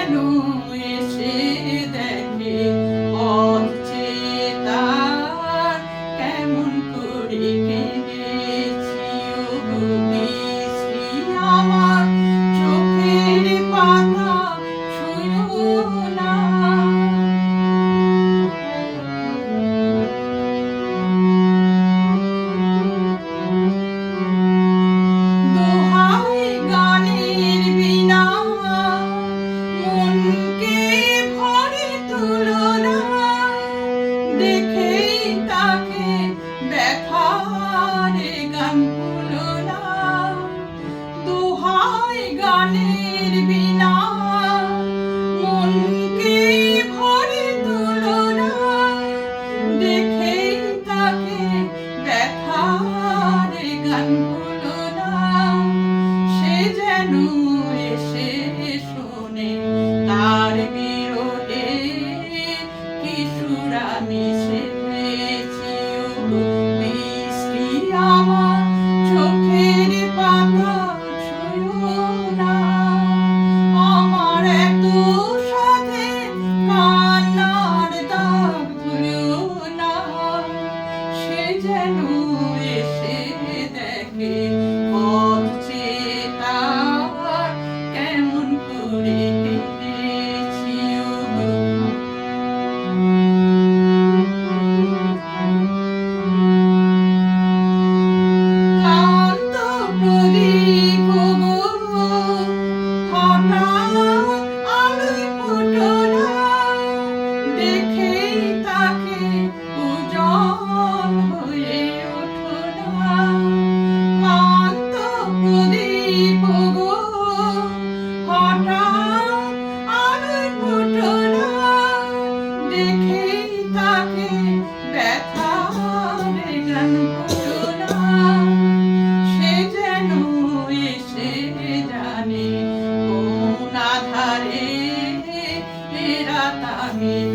কেন এসে সে শুনে তার বিরহে কিশোর আমি সে পেয়েছি Tata mi